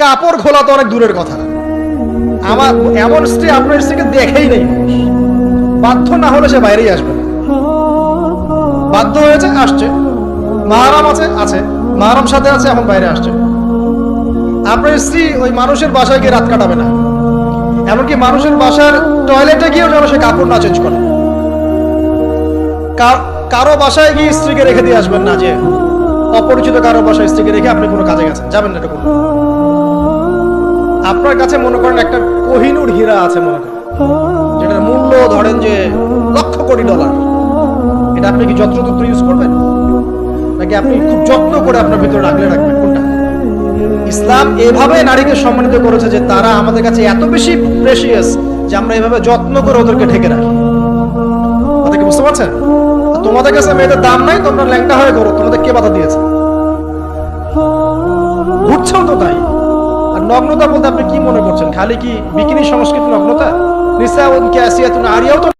কাপড় খোলা তো অনেক দূরের কথা। আমার এমন স্ত্রী আপনার স্ত্রীকে দেখেই নেই। বাধ্য না হলে সে বাইরেই আসবে। বাধ্য হয়েছে, আসছে। মাহারাম আছে আছে। মাহারাম সাথে আছে, এখন বাইরে আসছে। আপনার স্ত্রী ওই মানুষের বাসায় গিয়ে রাত কাটাবে না। এমনকি মানুষের বাসার টয়লেটে গিয়েও যেন সে কাপড় না চেঞ্জ করে। কারও বাসায় গিয়ে স্ত্রীকে রেখে দিয়ে আসবেন না যে অপরিচিত কারও বাসায় স্ত্রীকে রেখে আপনি কোনো কাজে গেছেন। যাবেন না এটা কোনো। আপনার কাছে মনে করেন একটা কোহিনুর হীরা আছে মনে করেন, যেটার মূল্য ধরেন যে লক্ষ কোটি ডলার। এটা আপনি কি যত্রতত্র ইউজ করবেন? নাকি আপনি খুব যত্ন করে আপনার ভিতরে রাখলে রাখবেন? কোনটা? ইসলাম এভাবে নারীকে সম্মানিত করেছে যে তারা আমাদের কাছে এত বেশি প্রেশিয়াস যে আমরা এভাবে যত্ন করে ওদেরকে ঢেকে রাখি। কথা বুঝতে পারছেন? তোমাদের কাছে মেয়েদের দাম নাই, তোমরা ল্যাংটা হয়ে করো তোমাদের কে বাধা দিয়েছে? ঘুরছেও তো তাই। নগ্নতা বলতে আপনি কি মনে করছেন? খালি কি বিকিনি সংস্কৃতি নগ্নতা? নিসা তুমি আরিয়াও তো